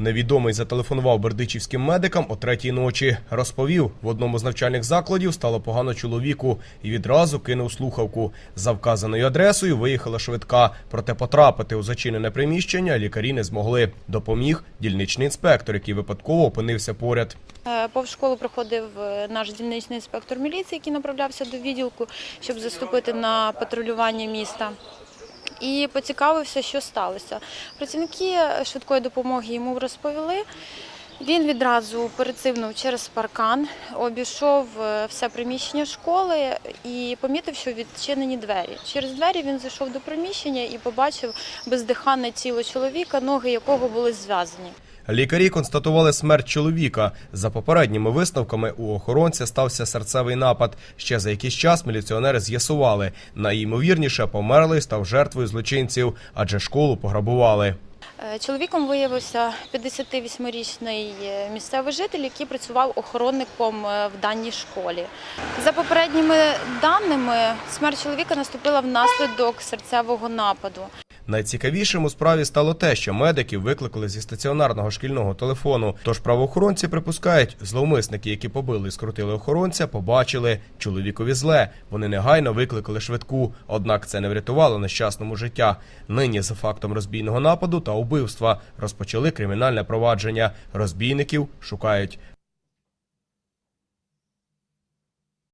Невідомий зателефонував бердичівським медикам о третій ночі. Розповів, в одному з навчальних закладів стало погано чоловіку і відразу кинув слухавку. За вказаною адресою виїхала швидка. Проте потрапити у зачинене приміщення лікарі не змогли. Допоміг дільничний інспектор, який випадково опинився поряд. Е, Повз школу проходив е, наш дільничний інспектор міліції, який направлявся до відділку, щоб заступити на патрулювання міста. І поцікавився, що сталося. Працівники швидкої допомоги йому розповіли. Він відразу перецивнув через паркан, обійшов е, все приміщення школи і помітив, що відчинені двері. Через двері він зайшов до приміщення і побачив бездиханне тіло чоловіка, ноги якого були зв'язані. Лікарі констатували смерть чоловіка. За попередніми висновками у охоронця стався серцевий напад. Ще за якийсь час міліціонери з'ясували. Найімовірніше померлий став жертвою злочинців, адже школу пограбували. Е, Чоловіком виявився 58-річний е, місцевий житель, який працював охоронником е, в даній школі. За попередніми даними, смерть чоловіка наступила внаслідок серцевого нападу. Найцікавішим у справі стало те, що медиків викликали зі стаціонарного шкільного телефону. Тож правоохоронці припускають, зловмисники, які побили і скрутили охоронця, побачили чоловікові зле. Вони негайно викликали швидку. Однак це не врятувало нещасному життя. Нині за фактом розбійного нападу та убивства розпочали кримінальне провадження. Розбійників шукають.